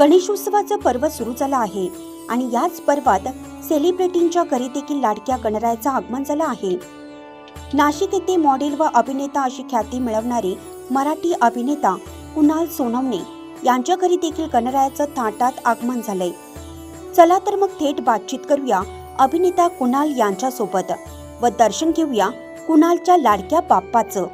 गणेशोत्सवाचं पर्व सुरू झालं आहे आणि याच पर्वात सेलिब्रिटींच्या घरी देखील लाडक्या गणरायाचं आगमन झालं आहे. नाशिक येथे मॉडेल व अभिनेता अशी ख्याती मिळवणारे मराठी अभिनेता कुणाल सोनवणे यांच्या घरी देखील गणरायाचं थाटात आगमन झालंय. चला तर मग थेट बातचीत करूया अभिनेता कुणाल यांच्यासोबत व दर्शन घेऊया कुणालच्या लाडक्या बाप्पाचं.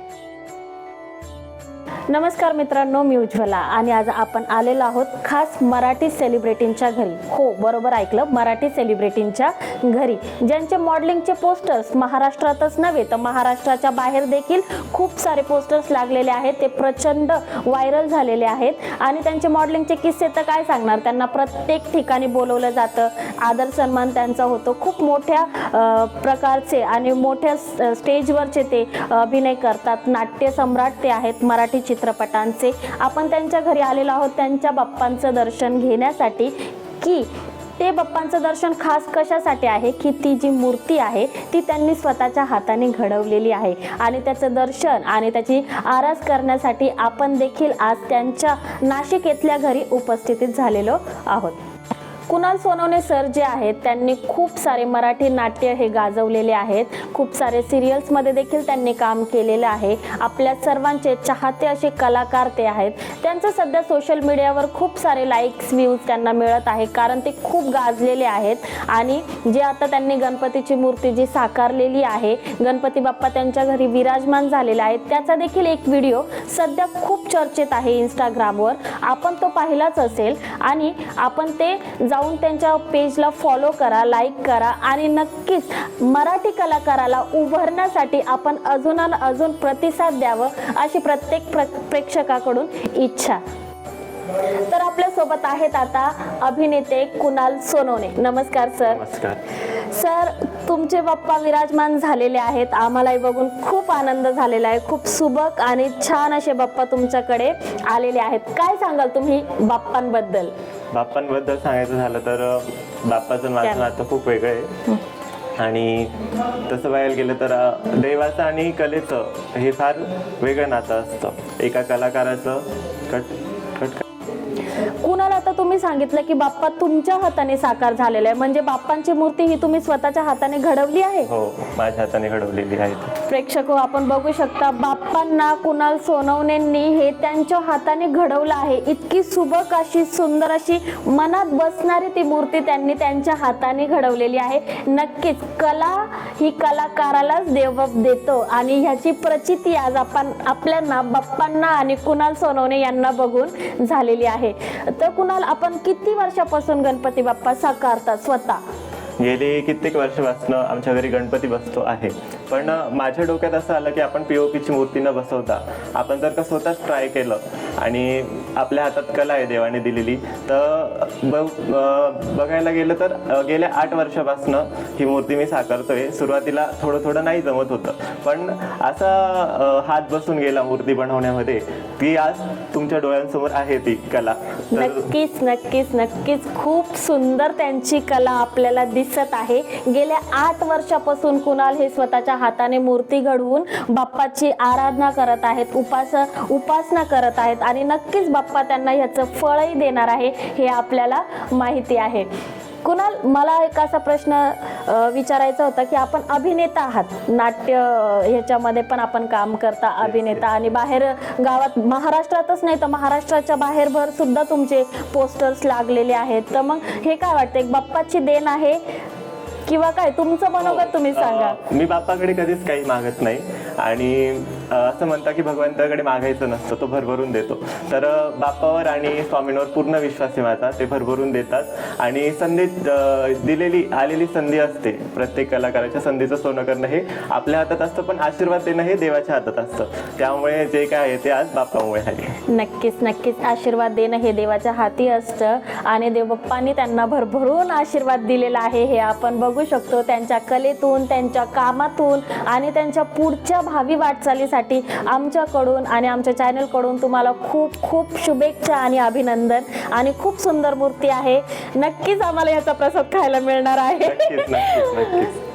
नमस्कार मित्रांनो मी उज्ज्वला आणि आज आपण आलेलो आहोत खास मराठी सेलिब्रिटींच्या घरी. हो बरोबर ऐकलं मराठी सेलिब्रिटींच्या घरी. ज्यांचे मॉडेलिंगचे पोस्टर्स महाराष्ट्रातच नव्हे तर महाराष्ट्राच्या बाहेर देखील खूप सारे पोस्टर्स लागलेले आहेत. ते प्रचंड व्हायरल झालेले आहेत. आणि त्यांचे मॉडेलिंगचे किस्से तर काय सांगणार? त्यांना प्रत्येक ठिकाणी बोलवलं जातं. आदर सन्मान त्यांचा होतो. खूप मोठ्या प्रकारचे आणि मोठ्या स्टेजवरचे ते अभिनय करतात. नाट्य सम्राट ते आहेत मराठी चित्र चित्रपटांचे. आपण त्यांच्या घरी आलेलो आहोत त्यांच्या बाप्पांचं दर्शन घेण्यासाठी. की ते बाप्पांचं दर्शन खास कशासाठी आहे? की ती जी मूर्ती आहे ती त्यांनी स्वतःच्या हाताने घडवलेली आहे. आणि त्याचं दर्शन आणि त्याची आरास करण्यासाठी आपण देखील आज त्यांच्या नाशिक येथल्या घरी उपस्थितीत झालेलो आहोत. कुणाल सोनवणे सर जे आहेत त्यांनी खूप सारे मराठी नाट्य हे गाजवलेले आहेत. खूप सारे सिरियल्समध्ये देखील त्यांनी काम केलेलं आहे. आपल्या सर्वांचे चाहते असे कलाकार ते आहेत. त्यांचं सध्या सोशल मीडियावर खूप सारे लाईक्स व्ह्यूज त्यांना मिळत आहे कारण ते खूप गाजलेले आहेत. आणि जे आता त्यांनी गणपतीची मूर्ती जी साकारलेली आहे गणपती बाप्पा त्यांच्या घरी विराजमान झालेला आहे त्याचा देखील एक व्हिडिओ सध्या खूप चर्चेत आहे इंस्टाग्रामवर आपण तो पाहिलाच असेल. आणि आपण ते जाऊन त्यांच्या पेजला फॉलो करा लाईक करा आणि नक्कीच मराठी कलाकाराला उभारण्यासाठी आपण अजून आणि अजून प्रतिसाद द्यावं अशी प्रत्येक प्र प्रेक्षकाकडून इच्छा. तर आपल्यासोबत आहेत आता अभिनेते कुणाल सोनवणे. नमस्कार सर नमस्कार. सर तुमचे बाप्पा विराजमान झालेले आहेत. आम्हालाही बघून खूप आनंद झालेला आहे. खूप सुबक आणि छान असे बाप्पा तुमच्याकडे आलेले आहेत. काय सांगाल तुम्ही बाप्पांबद्दल? बाप्पांबद्दल सांगायचं झालं तर बाप्पाचं माझं? नातं खूप वेगळं आहे. आणि तसं बघायला गेलं तर देवाचं आणि कलेचं हे फार वेगळं नातं असतं. एका कलाकाराचं कट आता तुम्ही सांगितलं की बाप्पा तुमच्या हाताने साकार झालेला आहे. म्हणजे बाप्पांची मूर्ती ही तुम्ही स्वतःच्या हाताने घडवली आहे? हो माझ्या हाताने घडवलेली आहे प्रेक्षक हो, आपण बघू शकता बाप्पांना कुणाल सोनवणेंनी हे त्यांच्या हाताने घडवलं आहे. इतकी सुबक अशी सुंदर अशी मनात बसणारी ती मूर्ती त्यांनी त्यांच्या हाताने घडवलेली आहे. नक्कीच कला ही कलाकारालाच देव देतो आणि ह्याची प्रचिती आज आपण आपल्याला बाप्पांना आणि कुणाल सोनवणे यांना बघून झालेली आहे. तर कुणाल आपण किती वर्षापासून गणपती बाप्पा साकारतात स्वतः? गेली कित्येक वर्षापासून आमच्या घरी गणपती बसतो आहे. पण माझ्या डोक्यात असं आलं की आपण पी ओ पीची मूर्ती न बसवता आपण जर का स्वतःच ट्राय केलं आणि आपल्या हातात कला आहे देवाने दिलेली तर बघायला गेलं तर गेल्या आठ वर्षापासून ही मूर्ती मी साकारतोय. सुरुवातीला थोडं थोडं नाही जमत होतं. पण असा हात बसून गेला मूर्ती बनवण्यामध्ये ती आज तुमच्या डोळ्यांसमोर आहे ती कला. नक्कीच नक्कीच नक्कीच. खूप सुंदर त्यांची कला आपल्याला दिसत आहे. गेल्या आठ वर्षापासून कुणाल हे स्वतःच्या हाताने मूर्ती घडवून बाप्पाची आराधना करत आहेत उपास उपासना करत आहेत आणि नक्कीच बाप्पा त्यांना ह्याचं फळही देणार आहे हे आपल्याला माहिती आहे. कुणाल मला एक असा प्रश्न विचारायचा होता की आपण अभिनेता आहात. नाट्य ह्याच्यामध्ये पण आपण काम करता अभिनेता आणि बाहेर गावात महाराष्ट्रातच नाही तर महाराष्ट्राच्या बाहेर भर सुद्धा तुमचे पोस्टर्स लागलेले आहेत. तर मग हे काय वाटतं? एक बाप्पाची देण आहे किंवा काय? तुमचं मनोगत तुम्ही सांगा. अं, मी बाप्पाकडे कधीच काही मागत नाही. आणि असं म्हणता की भगवंताकडे मागायचं नसतं तो भरभरून देतो. तर बाप्पावर आणि स्वामींवर पूर्ण विश्वास आहे माझा ते भरभरून देतात. आणि संधी दिलेली आलेली संधी असते. प्रत्येक कलाकाराच्या संधीचं सोनं करणं हे आपल्या हातात असतं पण आशीर्वाद देणं हे देवाच्या हातात असतं. त्यामुळे जे काय आहे ते आज बाप्पामुळे आहे नक्कीच नक्कीच आशीर्वाद देणं हे देवाच्या हाती असतं. आणि देवबाप्पांनी त्यांना भरभरून आशीर्वाद दिलेला आहे हे आपण बघू शकतो. त्यांच्या कलेतून त्यांच्या कामातून आणि त्यांच्या पुढच्या भावी वाटचालीसाठी आमच्याकडून आणि आमच्या चॅनलकडून तुम्हाला खूप खूप शुभेच्छा आणि अभिनंदन आणि खूप सुंदर मूर्ती आहे. नक्कीच आम्हाला याचा प्रसाद खायला मिळणार आहे. नक्कीच नक्कीच.